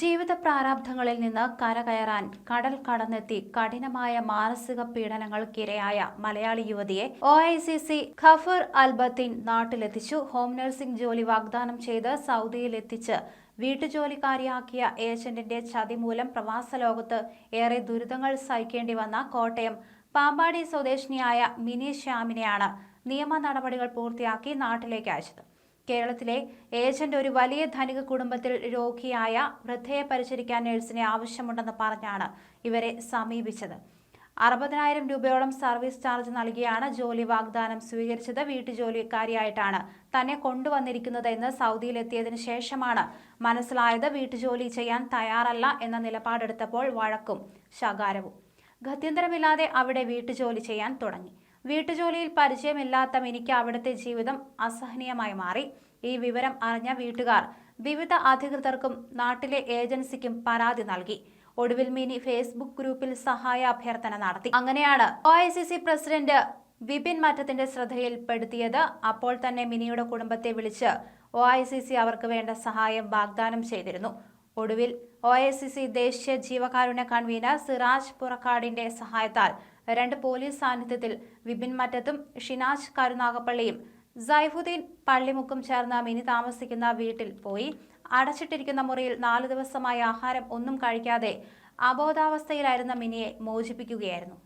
ജീവിത പ്രാരാബ്ധങ്ങളിൽ നിന്ന് കരകയറാൻ കടൽ കടന്നെത്തി കഠിനമായ മാനസിക പീഡനങ്ങൾക്കിരയായ മലയാളി യുവതിയെ ഒ ഐ സി സി ഖഫർ അൽബത്തിൻ നാട്ടിലെത്തിച്ചു. ഹോം നഴ്സിംഗ് ജോലി വാഗ്ദാനം ചെയ്ത് സൗദിയിലെത്തിച്ച് വീട്ടുജോലിക്കാരിയാക്കിയ ഏജന്റിന്റെ ചതി മൂലം പ്രവാസ ലോകത്ത് ഏറെ ദുരിതങ്ങൾ സഹിക്കേണ്ടി വന്ന കോട്ടയം പാമ്പാടി സ്വദേശിനിയായ മിനി ശ്യാമിനെയാണ് നിയമ നടപടികൾ പൂർത്തിയാക്കി നാട്ടിലേക്ക് അയച്ചത്. കേരളത്തിലെ ഏജന്റ് ഒരു വലിയ ധനിക കുടുംബത്തിൽ രോഗിയായ വൃദ്ധയെ പരിചരിക്കാൻ നഴ്സിനെ ആവശ്യമുണ്ടെന്ന് പറഞ്ഞാണ് ഇവരെ സമീപിച്ചത്. അറുപതിനായിരം രൂപയോളം സർവീസ് ചാർജ് നൽകിയാണ് ജോലി വാഗ്ദാനം സ്വീകരിച്ചത്. വീട്ടുജോലിക്കാരിയായിട്ടാണ് തന്നെ കൊണ്ടുവന്നിരിക്കുന്നതെന്ന് സൗദിയിലെത്തിയതിന് ശേഷമാണ് മനസ്സിലായത്. വീട്ടുജോലി ചെയ്യാൻ തയ്യാറല്ല എന്ന നിലപാടെടുത്തപ്പോൾ വഴക്കും ശകാരവും. ഗത്യന്തരമില്ലാതെ അവിടെ വീട്ടുജോലി ചെയ്യാൻ തുടങ്ങി. വീട്ടുജോലിയിൽ പരിചയമില്ലാത്ത മിനിക്ക് അവിടുത്തെ ജീവിതം അസഹനീയമായി മാറി. ഈ വിവരം അറിഞ്ഞ വീട്ടുകാർ വിവിധ അധികൃതർക്കും നാട്ടിലെ ഏജൻസിക്കും പരാതി നൽകി. ഒടുവിൽ മിനി ഫേസ്ബുക്ക് ഗ്രൂപ്പിൽ സഹായ അഭ്യർത്ഥന നടത്തി. അങ്ങനെയാണ് O I C C president Vipin മറ്റത്തിന്റെ ശ്രദ്ധയിൽപ്പെടുത്തിയത് അപ്പോൾ തന്നെ മിനിയുടെ കുടുംബത്തെ വിളിച്ച് ഒ ഐ സി സി അവർക്ക് വേണ്ട സഹായം വാഗ്ദാനം ചെയ്തിരുന്നു. ഒടുവിൽ ഒ ഐ സി സി ദേശീയ ജീവകാരുണ്യ കൺവീനർ സിറാജ് പുറക്കാടിന്റെ സഹായത്താൽ രണ്ട് പോലീസ് സാന്നിധ്യത്തിൽ വിപിൻ മറ്റത്തും ഷിനാജ് കരുനാഗപ്പള്ളിയും സൈഫുദ്ദീൻ പള്ളിമുക്കും ചേർന്ന് മിനി താമസിക്കുന്ന വീട്ടിൽ പോയി അടച്ചിട്ടിരിക്കുന്ന മുറിയിൽ നാല് ദിവസമായി ആഹാരം ഒന്നും കഴിക്കാതെ അബോധാവസ്ഥയിലായിരുന്ന മിനിയെ മോചിപ്പിക്കുകയായിരുന്നു.